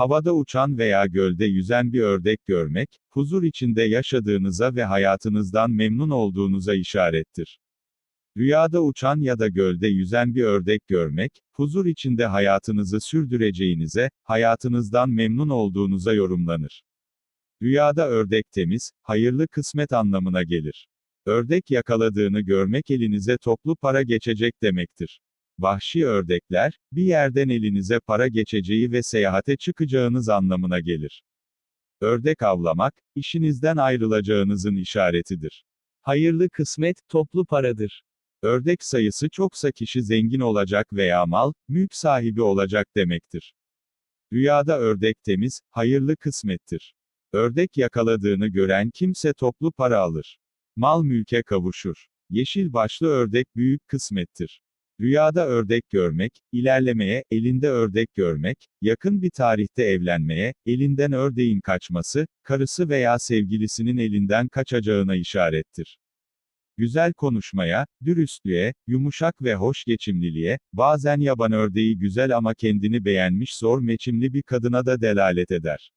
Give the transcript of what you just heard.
Havada uçan veya gölde yüzen bir ördek görmek, huzur içinde yaşadığınıza ve hayatınızdan memnun olduğunuza işarettir. Rüyada uçan ya da gölde yüzen bir ördek görmek, huzur içinde hayatınızı sürdüreceğinize, hayatınızdan memnun olduğunuza yorumlanır. Rüyada ördek temiz, hayırlı kısmet anlamına gelir. Ördek yakaladığını görmek elinize toplu para geçecek demektir. Vahşi ördekler, bir yerden elinize para geçeceği ve seyahate çıkacağınız anlamına gelir. Ördek avlamak, işinizden ayrılacağınızın işaretidir. Hayırlı kısmet, toplu paradır. Ördek sayısı çoksa kişi zengin olacak veya mal, mülk sahibi olacak demektir. Rüyada ördek temiz, hayırlı kısmettir. Ördek yakaladığını gören kimse toplu para alır. Mal mülke kavuşur. Yeşil başlı ördek büyük kısmettir. Rüyada ördek görmek, ilerlemeye, elinde ördek görmek, yakın bir tarihte evlenmeye, elinden ördeğin kaçması, karısı veya sevgilisinin elinden kaçacağına işarettir. Güzel konuşmaya, dürüstlüğe, yumuşak ve hoş geçimliliğe, bazen yaban ördeği güzel ama kendini beğenmiş zor meçimli bir kadına da delalet eder.